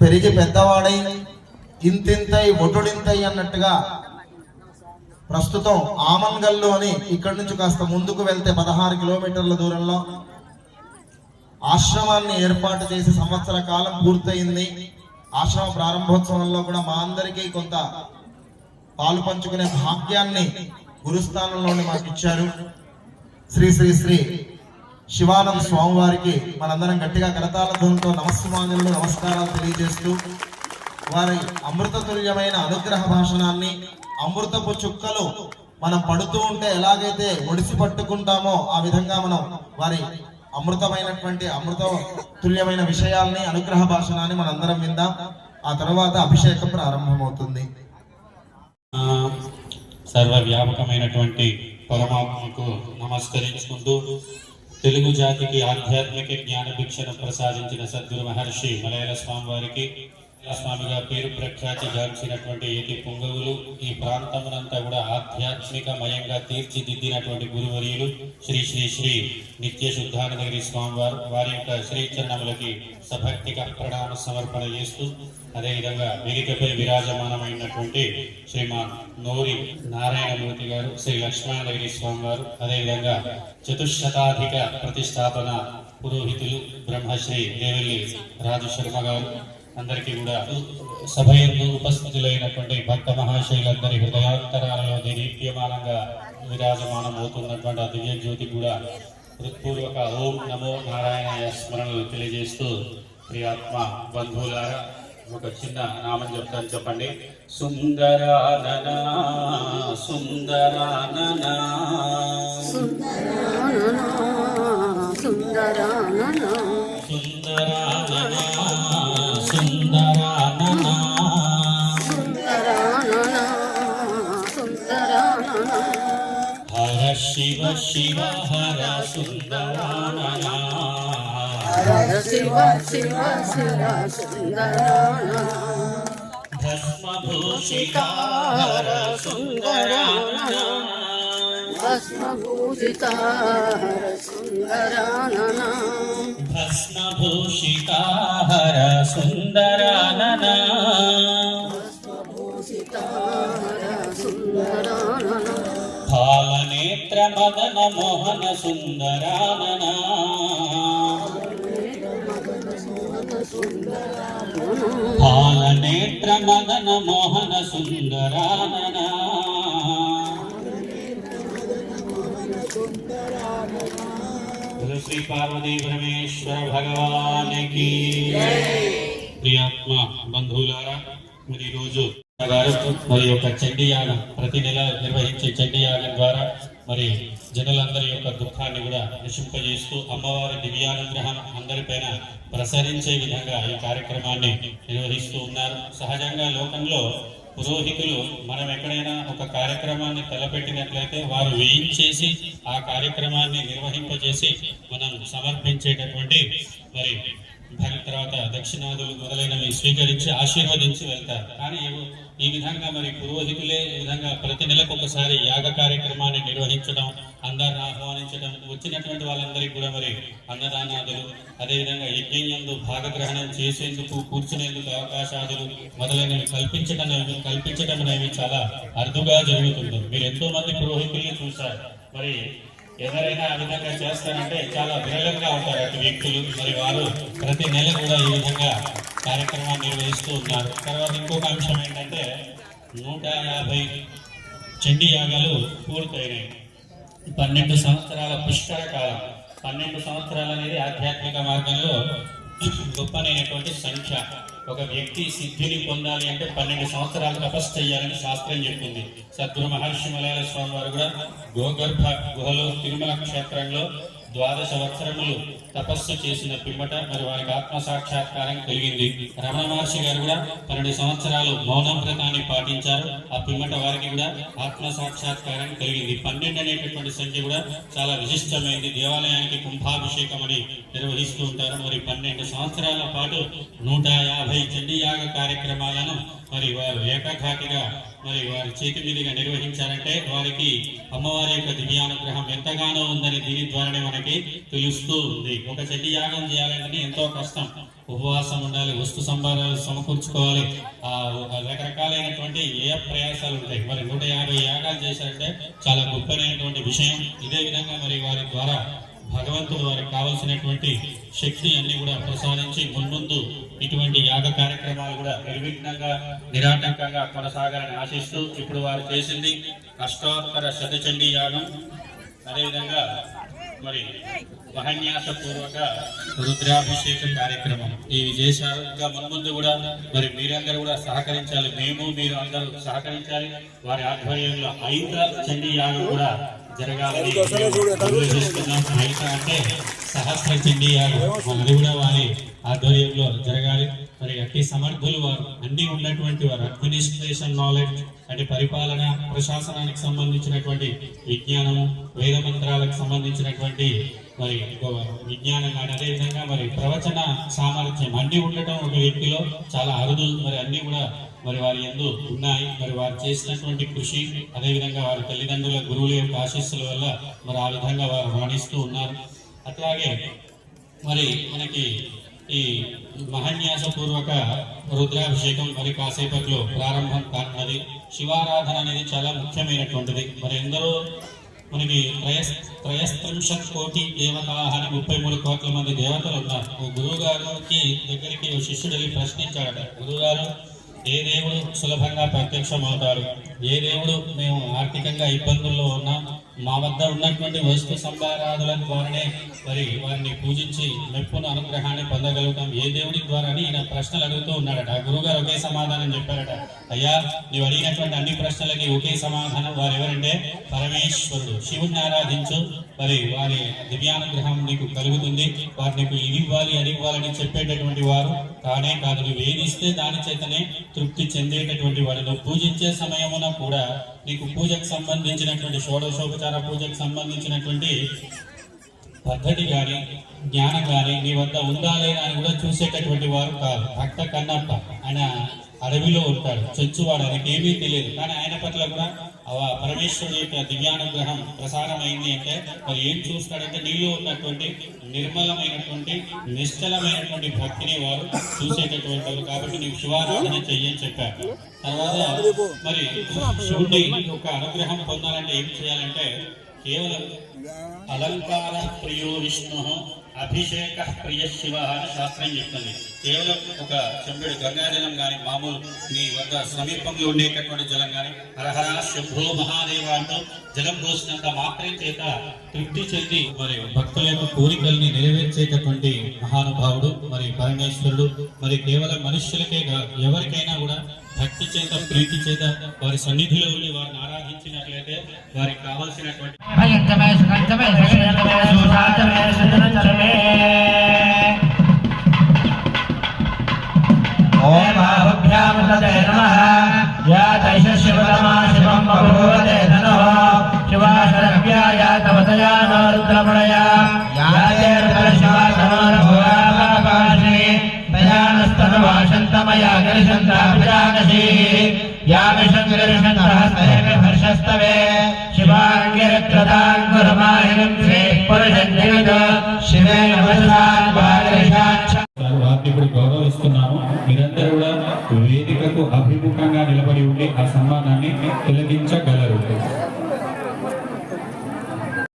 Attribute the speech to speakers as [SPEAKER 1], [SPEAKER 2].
[SPEAKER 1] పెరిగి పెద్దవాడై ఇంతింతై ఒటుడింతై అన్నట్టుగా ప్రస్తుతం ఆమన్గల్లోని ఇక్కడి నుంచి కాస్త ముందుకు వెళ్తే పదహారు కిలోమీటర్ల దూరంలో ఆశ్రమాన్ని ఏర్పాటు చేసి సంవత్సర కాలం పూర్తయింది. ఆశ్రమ ప్రారంభోత్సవంలో కూడా మా అందరికీ కొంత పాలు పంచుకునే భాగ్యాన్ని గురుస్థానంలోనే మాకు ఇచ్చారు శ్రీ శ్రీ శ్రీ శివానంద స్వామి వారికి మనందరం గట్టిగా కరతాల ధ్వనితో నమస్సుమాంజలు నమస్కారాలు తెలియజేస్తూ వారి అమృత తుల్యమైన అనుగ్రహ భాషణాన్ని అమృతపు చుక్కలు మనం పడుతూ ఉంటే ఎలాగైతే ఒడిసి పట్టుకుంటామో ఆ విధంగా మనం వారి అమృతమైనటువంటి అమృత తుల్యమైన విషయాల్ని అనుగ్రహ భాషణాన్ని మనందరం విందాం. ఆ తర్వాత అభిషేకం ప్రారంభమవుతుంది.
[SPEAKER 2] సర్వవ్యాపకమైనటువంటి పరమాత్మకు నమస్కరించుకుంటూ తెలుగు జాతికి ఆధ్యాత్మిక జ్ఞాన భిక్షను ప్రసాదించిన సద్గురు మహర్షి మలయాళ స్వామి వారికి స్వామిగా పేరు ప్రఖ్యాతి గాంచినటువంటి ఏటి పుంగవులు ఈ ప్రాంతమునంతా కూడా ఆధ్యాత్మికమయంగా తీర్చిదిద్దినటువంటి గురువర్యులు శ్రీ శ్రీ శ్రీ నిత్య శుద్ధానందగిరి స్వామి వారు వారి యొక్క శ్రీచరణములకి సభక్తిక ప్రణామ సమర్పణ చేస్తూ అదేవిధంగా వేదికపై విరాజమానమైనటువంటి శ్రీమాన్ నోరి నారాయణమూర్తి గారు శ్రీ లక్ష్మణగిరి స్వామి వారు అదేవిధంగా చతుశతాధిక ప్రతిష్టాపన పురోహితులు బ్రహ్మశ్రీ దేవల్లి రాజు శర్మ గారు అందరికీ కూడా సభ యందు ఉపస్థితులైనటువంటి భక్త మహాశైలందరి హృదయాంతరాలలో దీప్యమానంగా విరాజమానం అవుతున్నటువంటి ఆ దివ్య జ్యోతి కూడా హృత్పూర్వక ఓం నమో నారాయణ స్మరణలు తెలియజేస్తూ ప్రియాత్మ బంధువులారా ఒక చిన్న నామం చెప్తాను చెప్పండి. సుందరానన. సుందరాననా. శివ శివ హర సుందరానన
[SPEAKER 3] హర శివ శివ శివ సుందరానన
[SPEAKER 2] భస్మభూషిత హర
[SPEAKER 3] భస్మభూషిత
[SPEAKER 2] భస్మభూషిత హర మదన మోహన సుందరానన పాలనేత్ర మదన మోహన సుందరానన శ్రీ పార్వతీ పరమేశ్వర భగవానికి ప్రియాత్మ బంధువులారా మరి రోజు గారు మరి యొక్క చండీయాగం ప్రతి నెల నిర్వహించే చండీయాగం ద్వారా మరి జనులందరి యొక్క దుఃఖాన్ని కూడా నశింపజేస్తూ అమ్మవారి దివ్యానుగ్రహం అందరిపైన ప్రసరించే విధంగా ఈ కార్యక్రమాన్ని నిర్వహిస్తూ ఉన్నారు. సహజంగా లోకంలో పురోహితులు మనం ఎక్కడైనా ఒక కార్యక్రమాన్ని తలపెట్టినట్లయితే వారు వేయించేసి ఆ కార్యక్రమాన్ని నిర్వహింపజేసి మనం సమర్పించేటటువంటి మరి దాని తర్వాత దక్షిణాదులు మొదలైనవి స్వీకరించి ఆశీర్వదించి వెళ్తారు. కానీ ఈ విధంగా మరి పురోహితులే ఈ విధంగా ప్రతి నెలకు ఒకసారి యాగ కార్యక్రమాన్ని నిర్వహించడం అందరిని ఆహ్వానించడం వచ్చినటువంటి వాళ్ళందరికీ కూడా మరి అన్నదానాదులు అదేవిధంగా యజ్ఞందు భాగగ్రహణం చేసేందుకు కూర్చునేందుకు అవకాశాదులు మొదలైనవి కల్పించడం కల్పించడం అనేవి చాలా అరుదుగా జరుగుతుంది మీరు ఎంతో మంది పురోహితుల్ని చూశారు. మరి ఎవరైనా ఆ విధంగా చేస్తారంటే చాలా విరళంగా ఉంటారు అటు వ్యక్తులు మరి వారు ప్రతి నెల కూడా ఈ విధంగా కార్యక్రమాన్ని నిర్వహిస్తూ ఉన్నారు. తర్వాత ఇంకొక అంశం ఏంటంటే నూట యాభై చండీ యాగాలు పూర్తయినాయి. పన్నెండు సంవత్సరాల పుష్కర కాలం. పన్నెండు సంవత్సరాలు అనేది ఆధ్యాత్మిక మార్గంలో గొప్పనైనటువంటి సంఖ్య. ఒక వ్యక్తి సిద్ధిని పొందాలి అంటే పన్నెండు సంవత్సరాలు తపస్సు చేయాలని శాస్త్రం చెప్పింది. సద్గురు మహర్షి మలయాళ స్వామి వారు కూడా గోగర్భ గుహలో తిరుమల క్షేత్రంలో ద్వాదశ వత్సరములు తపస్సు చేసిన పిమ్మట మరి వారికి ఆత్మ సాక్షాత్కారం కలిగింది. రమణ మహర్షి గారు కూడా పన్నెండు సంవత్సరాలు మౌనం వ్రతాన్ని పాటించారు. ఆ పిమ్మట వారికి కూడా ఆత్మ సాక్షాత్కారం కలిగింది. పన్నెండు అనేటటువంటి సంఖ్య కూడా చాలా విశిష్టమైంది. దేవాలయానికి కుంభాభిషేకం అని నిర్వహిస్తూ ఉంటారు. మరి పన్నెండు సంవత్సరాల పాటు నూట యాభై చండీయాగ కార్యక్రమాలను మరి వారు ఏకఘాటిగా మరి వారి చేతి మీదుగా నిర్వహించారంటే వారికి అమ్మవారి యొక్క దివ్యానుగ్రహం ఎంతగానో ఉందని దీని ద్వారానే మనకి తెలుస్తూ ఉంది. ఒక చెడ్డి యాగం చేయాలంటే ఎంతో కష్టం. ఉపవాసం ఉండాలి వస్తు సంభారాలు సమకూర్చుకోవాలి. ఆ రకరకాలైనటువంటి ఏ ప్రయాసాలు ఉంటాయి. మరి నూట యాభై యాగాలు చేశారంటే చాలా గొప్పనైనటువంటి విషయం. ఇదే విధంగా మరి వారి ద్వారా భగవంతుడు వారికి కావలసినటువంటి శక్తి అన్ని కూడా ప్రసాదించి మున్ముందు ఇటువంటి యాగ కార్యక్రమాలు కూడా నిర్విఘ్నంగా నిరాటంకంగా కొనసాగాలని ఆశిస్తూ ఇప్పుడు వారు చేసింది అష్టోత్తర శతచండీ యాగం. అదేవిధంగా మరి మహన్యాస పూర్వక రుద్రాభిషేక కార్యక్రమం. ఇవి చేశారు ఇంకా మున్ముందు కూడా మరి మీరందరూ కూడా సహకరించాలి. మేము మీరు అందరూ సహకరించాలి. వారి ఆధ్వర్యంలో ఐత చండీ యాగం కూడా జరగాలని అంటే సహకరించండి చండీ కూడా వారి ఆధ్వర్యంలో జరగాలి. మరి అట్టి సమర్థులు వారు అన్ని ఉన్నటువంటి వారు అడ్మినిస్ట్రేషన్ నాలెడ్జ్ అంటే పరిపాలన ప్రశాసనానికి సంబంధించినటువంటి విజ్ఞానము వేద మంత్రాలకు సంబంధించినటువంటి మరి విజ్ఞానం కానీ అదేవిధంగా మరి ప్రవచన సామర్థ్యం అన్ని ఉండటం ఒక వ్యక్తిలో చాలా అరుదు. మరి అన్ని కూడా మరి వారి ఎందు ఉన్నాయి. మరి వారు చేసినటువంటి కృషి అదేవిధంగా వారి తల్లిదండ్రుల గురువుల యొక్క ఆశీస్సుల వల్ల మరి ఆ విధంగా వారు రాణిస్తూ ఉన్నారు. అట్లాగే మరి మనకి ఈ మహాన్యాసపూర్వక రుద్రాభిషేకం మరి కాసేపట్లో ప్రారంభం కానున్నది శివారాధన అనేది చాలా ముఖ్యమైనటువంటిది. మరి ఎందరో మనకి త్రయస్ త్రయస్త్రింశత్ కోటి దేవతా అని ముప్పై మూడు కోట్ల మంది దేవతలు ఉన్నారు. గురువు గారికి దగ్గరికి ఓ శిష్యుడు వెళ్ళి ప్రశ్నించాడట. గురువుగారు ఏ దేవుడు సులభంగా ప్రత్యక్షమవుతాడు? ఏ దేవుడు మేము ఆర్థికంగా ఇబ్బందుల్లో ఉన్నాం? మా వద్ద ఉన్నటువంటి వస్తు సంభారాధుల ద్వారానే మరి వారిని పూజించి మెప్పును అనుగ్రహాన్ని పొందగలుగుతాం. ఏ దేవుడి ద్వారా అని ఈయన ప్రశ్నలు అడుగుతూ ఉన్నాడట. గురువుగారు ఒకే సమాధానం చెప్పారట. అయ్యా నీవు అడిగినటువంటి అన్ని ప్రశ్నలకి ఒకే సమాధానం వారు ఎవరంటే పరమేశ్వరుడు. శివుణ్ణి ఆరాధించు మరి వారి దివ్యానుగ్రహం నీకు కలుగుతుంది. వారు నీకు ఇది ఇవ్వాలి అది ఇవ్వాలని చెప్పేటటువంటి వారు కానే కాదు. నువ్వు ఏదిస్తే దాని చేతనే తృప్తి చెందేటటువంటి వాడు నువ్వు పూజించే సమయమున కూడా నీకు పూజకు సంబంధించినటువంటి షోడశోపచార పూజకు సంబంధించినటువంటి పద్ధతి కానీ జ్ఞానం కానీ నీ వద్ద ఉందా లేదా అని కూడా చూసేటటువంటి వారు కాదు. భక్త కన్నప్ప. ఆయన అడవిలో ఉంటాడు. చచ్చువాడు ఆయనకి ఏమీ తెలియదు. కానీ ఆయన పట్ల కూడా ఆ పరమేశ్వరుడు యొక్క దివ్యానుగ్రహం ప్రసారమైంది అంటే మరి ఏం చూస్తాడంటే నీలో ఉన్నటువంటి నిర్మలమైనటువంటి నిశ్చలమైనటువంటి భక్తిని వారు చూసేటటువంటి వారు. కాబట్టి నీవు శివారాధన చెయ్యని చెప్పారు. తర్వాత మరి శివుడి యొక్క అనుగ్రహం పొందాలంటే ఏం చేయాలంటే కేవలం అలంకార ప్రియో విష్ణు అభిషేక ప్రియ శివ అని శాస్త్రం చెప్తుంది. కేవలం ఒక చెంబుడు గంగాజలం కానీ మామూలు నీ వద్ద సమీపంలో ఉండేటటువంటి జలం కానీ హరహర శుభ్రో మహాదేవ అంటూ జలం పోసినంత మాత్రం చేత తృప్తి చెంది మరి భక్తుల యొక్క కోరికల్ని నెరవేర్చేటటువంటి మహానుభావుడు మరి పరమేశ్వరుడు మరి కేవలం మనుష్యులకే ఎవరికైనా కూడా భక్తి చేత ప్రీతి చేత వారి సన్నిధిలో ఉండి వారిని ఆరాధించినట్లయితే వారికి కావలసినటువంటి
[SPEAKER 4] భయంతమే సుఖంతమే సుషేణమే సుషాంతమే సుజనతరమే ఓం బాహుభ్యాం తదే నమః. యా తైష శివతమా శివం బభూవతే ధనః. శివాశరభ్యా యా తవతయా ధర్మోత్తమే శివాంగిరత్రతాంగురమాయణం శ్రేష్ పురుషన్నిగత శివే నమస్కాన్ మీరందరూ కూడా వేదికకు అభిముఖంగా నిలబడి ఉండి ఆ సన్మానాన్ని తొలగి